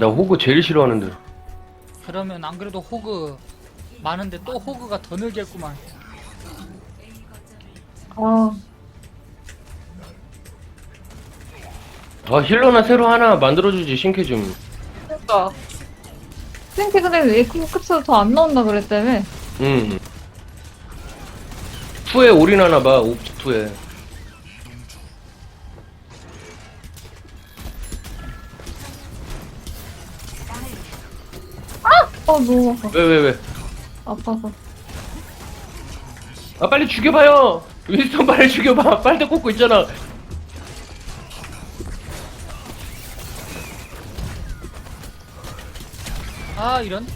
나 호그 제일 싫어하는데. 그러면 안 그래도 호그 많은데 또 호그가 더 늘겠구만. 아, 아 힐러나 새로 하나 만들어주지 신캐 좀. 그니까. 생태 근데 왜 끝에서 더안 나온다 그랬다며? 응. 투에 올인하나 봐 옵지 투에. 어, 너무 아파. 왜 왜 왜? 아파서. 아 빨리 죽여봐요. 윈스턴 빨리 죽여봐. 빨대 꽂고 있잖아. 아 이런.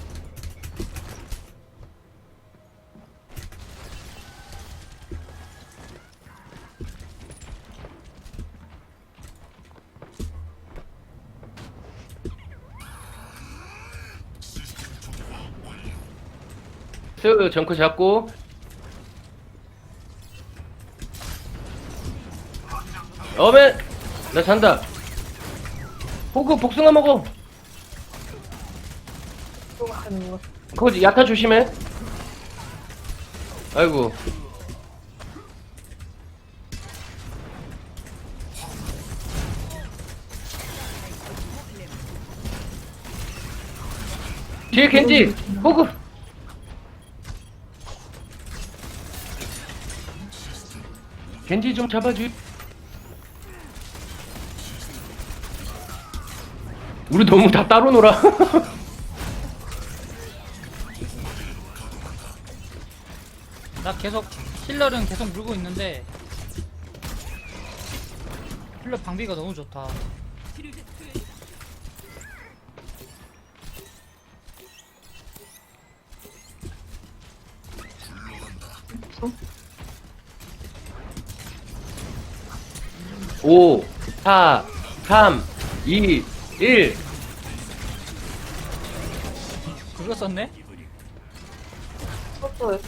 세우 정크 잡고. 어맨 나 잔다. 호그 복숭아 먹어. 거기 야타 조심해. 아이고. 뒤에 겐지 호그. 겐지 좀 잡아줘. 우리 너무 다 따로 놀아. 나 계속 힐러는 계속 물고 있는데 힐러 방비가 너무 좋다. 오, 4, 3, 2, 1. 그거 썼네? 어,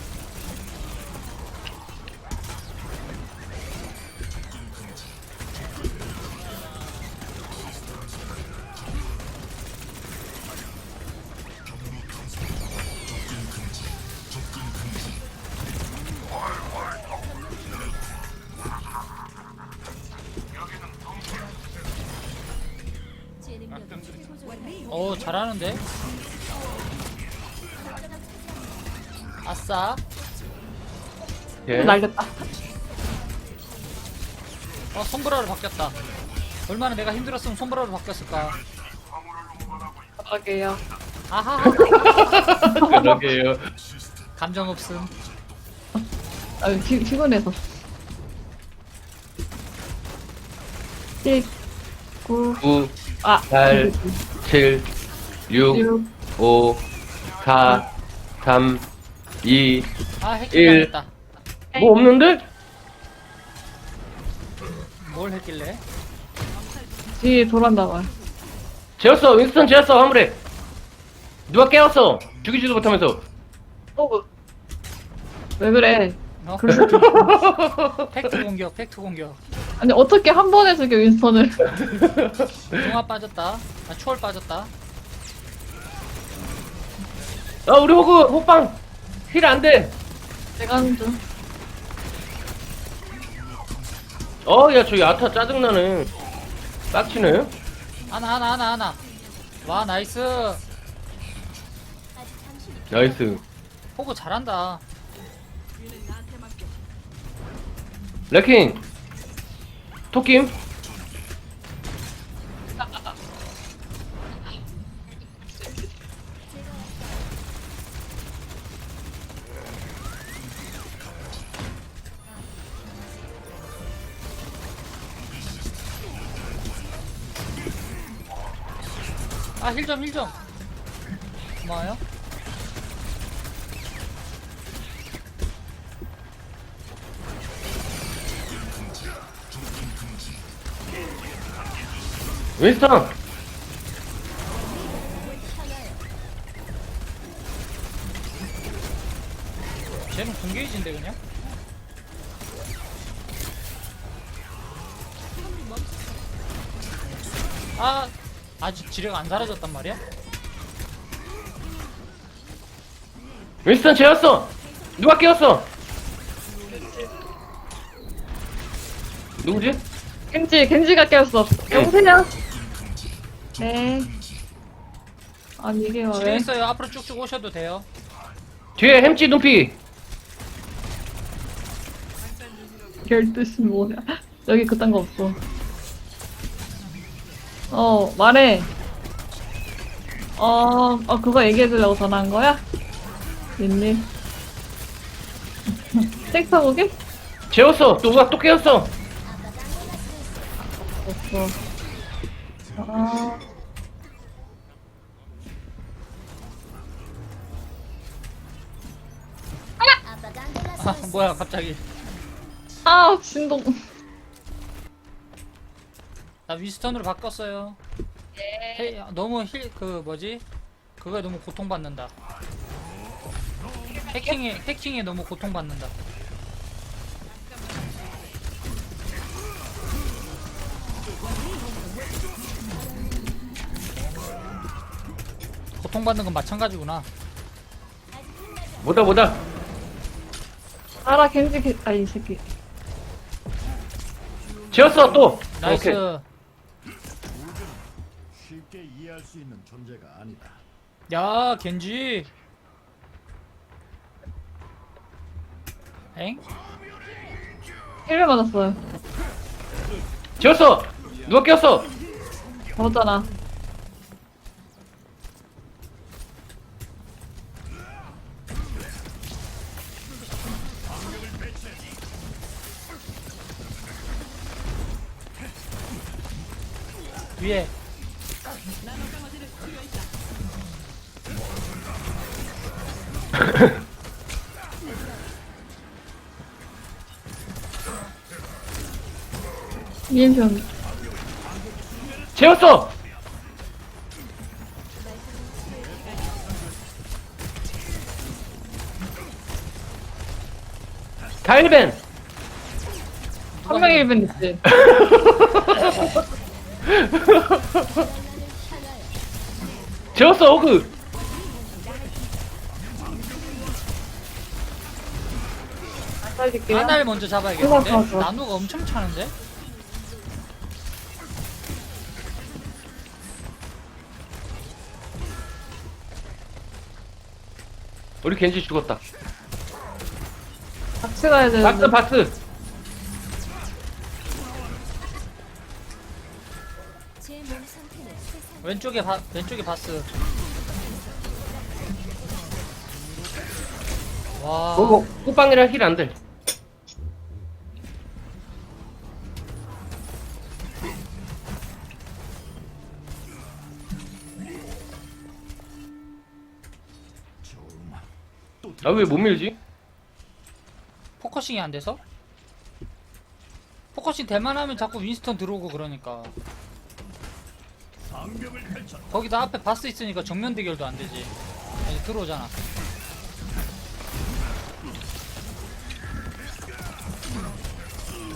잘하는데? 아싸. 예. 날렸다. 어 손브라로 바뀌었다. 얼마나 내가 힘들었으면 손브라로 바뀌었을까. 그러게요. 아하. 그러게요. 감정 없음. 아, 피, 피곤해서. 7, 9, 9, 아, 8, 7, 6, 6, 5, 4, 3, 2. 아 해킹 일. 당했다. 뭐 없는데? 뭘 했길래? 뒤에 돌았나 봐. 재웠어. 윈스턴 재웠어. 화물에. 누가 깨웠어. 죽이지도 못하면서. 어, 왜 그래? 어? 팩트 공격, 팩트 공격. 아니, 어떻게 한 번에 저게 윈스턴을. 중화 빠졌다. 아 추월 빠졌다. 아, 우리 호그, 호빵. 힐 안 돼. 내가 하는 중. 어, 야, 저 야타 짜증나네. 빡치네. 하나 하나 하나 하나. 와 나이스. 나이스. 호구 잘한다. 레킹. 토김. 아힐좀힐 좀. 고마워요. 윈스턴. 쟤는 공개이진데 그냥? 아 아직 지뢰가 안 사라졌단 말이야? 윈스턴 재웠어 누가 깨웠어 누구지? 겐지, 겐지가 깨웠어. 여보세요? 네. 아니, 이게 지뢰 왜? 있어요. 앞으로 쭉쭉 오셔도 돼요. 뒤에 햄찌 눈피 결뜻이 뭐야? 여기 그딴 거 없어. 어, 말해. 어, 어, 그거 얘기해주려고 전화한 거야? 웬일? 섹터 보기? 재웠어 또 누가 또 깨웠어 없어. 아, 아, 뭐야 갑자기. 아, 진동. 나 위스턴으로 바꿨어요. 헤, 너무 힐 그 뭐지? 그거에 너무 고통받는다. 해킹에 해킹에 너무 고통받는다. 고통받는 건 마찬가지구나. 뭐다 뭐다 알아, 겐지, 겐... 아, 이 새끼. 재웠어 또 나이스. 오케이. 쉽게 이해할 수 있는 존재가 아니다. 야 겐지. 엥? 1배 맞았어요. 재웠어 누가 깨웠어 잡았잖아. 위에. EMP 재웠어 다일벤 한 명이 1배 됐지. 재웠어 어그 안 살릴게요. 하나를 먼저 잡아야겠는데? 좋아, 좋아, 좋아. 나누가 엄청 차는데? 우리 겐지 죽었다 같이 가야 되는데. 바스 제몸 상태는 세상 왼쪽에 바, 왼쪽에 바스. 와. 어, 꽃빵이라 힐 안 돼 또아왜못 밀지? 포커싱이 안 돼서? 포커싱 될만 하면 자꾸 윈스턴 들어오고 그러니까. 거기다 앞에 바스 있으니까 정면 대결도 안 되지. 아니, 들어오잖아.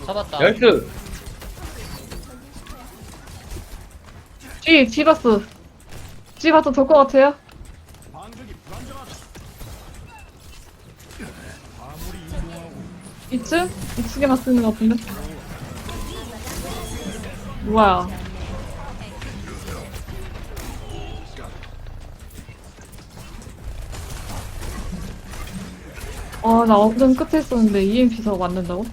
잡았다. 나이스 G, G바스. G바스 돌것 같아요? 2층? 2층에만 쓰는 것 같은데? 뭐야. 아, 나 완전 끝에 있었는데 EMP 사고 맞는다고?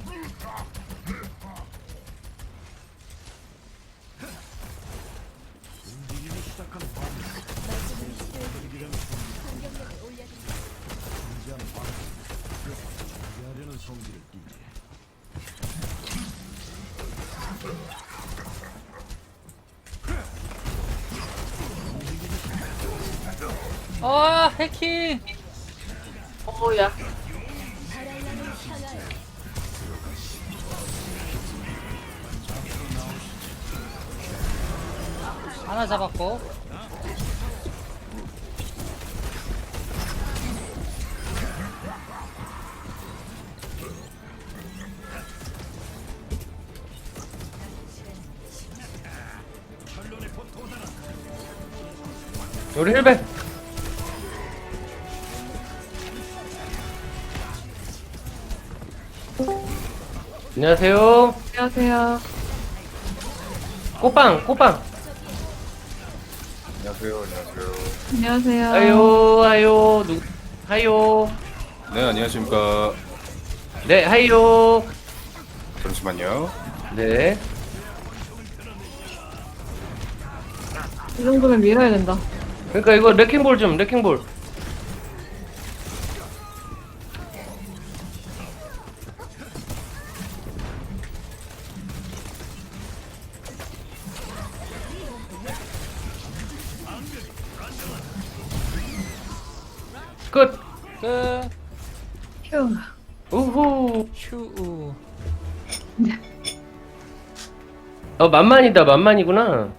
아, 해킹! 어우야. 하나 잡았고. 우리 힐백. 안녕하세요. 안녕하세요. 꽃빵, 꽃빵. 안녕하세요. 안녕하세요. 안녕하세요. 하요, 하요, 누, 하요. 네, 안녕하십니까. 네, 하요. 잠시만요. 네. 이 정도면 밀어야 된다. 그러니까 이거 레킹볼 좀, 레킹볼. 끝. 끝. 휴. 우후. 휴. 어, 만만이다, 만만이구나.